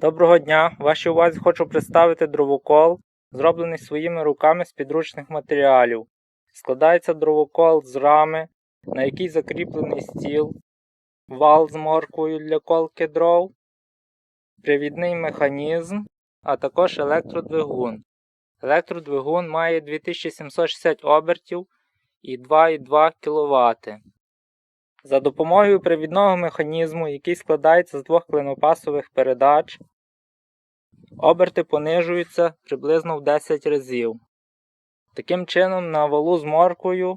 Доброго дня! Вашій увазі хочу представити дровокол, зроблений своїми руками з підручних матеріалів. Складається дровокол з рами, на якій закріплений стіл, вал з морквою для колки дров, привідний механізм, а також електродвигун. Електродвигун має 2760 обертів і 2,2 кВт. За допомогою привідного механізму, який складається з двох клинопасових передач, оберти понижуються приблизно в 10 разів. Таким чином, на валу з морквою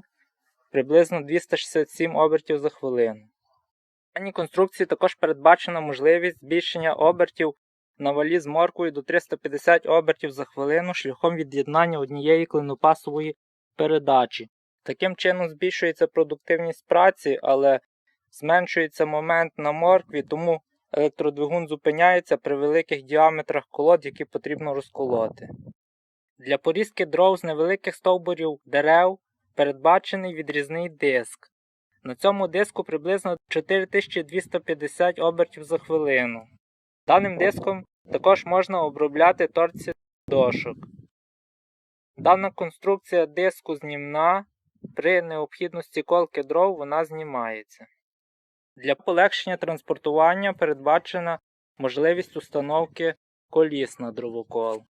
приблизно 267 обертів за хвилину. В даній конструкції також передбачена можливість збільшення обертів на валі з морквою до 350 обертів за хвилину шляхом від'єднання однієї клинопасової передачі. Таким чином збільшується продуктивність праці, але зменшується момент на моркві, тому електродвигун зупиняється при великих діаметрах колод, які потрібно розколоти. Для порізки дров з невеликих стовбурів дерев передбачений відрізний диск. На цьому диску приблизно 4250 обертів за хвилину. Даним диском також можна обробляти торці дошок. Дана конструкція диску знімна, при необхідності колки дров вона знімається. Для полегшення транспортування передбачена можливість установки коліс на дровокол.